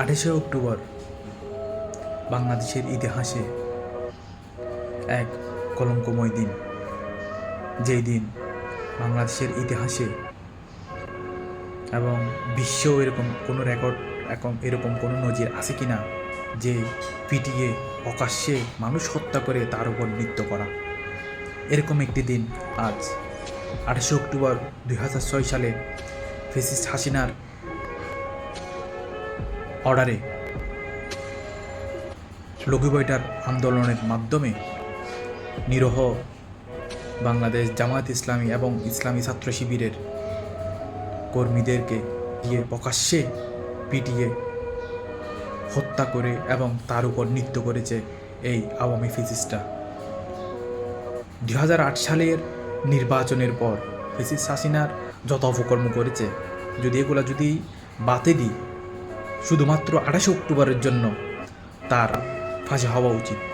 আঠাশে অক্টোবর, বাংলাদেশের ইতিহাসে এক কলঙ্কময় দিন। যেই দিন বাংলাদেশের ইতিহাসে এবং বিশ্বেও এরকম কোনো রেকর্ড এখন এরকম কোনো নজির আছে কি না যে পিটিয়ে প্রকাশ্যে মানুষ হত্যা করে তার উপর নৃত্য করা। এরকম একটি দিন আজ, আঠাশে অক্টোবর দুই হাজার ছয় সালে ফেসিস্ট হাসিনার অর্ডারে। লঘুবৈটার আন্দোলনের মাধ্যমে নিরহ বাংলাদেশ জামায়াত ইসলামী এবং ইসলামী ছাত্র শিবিরের কর্মীদেরকে গিয়ে প্রকাশ্যে পিটিয়ে হত্যা করে এবং তার উপর নৃত্য করেছে এই আওয়ামী ফিজিস্টরা দু হাজার আট সালের নির্বাচনের পর ফিজিস হাসিনার যত অপকর্ম করেছে, যদি এগুলা যদি বাতে দিই শুধুমাত্র আঠাশে অক্টোবরের জন্য তার ফাঁসি হওয়া উচিত।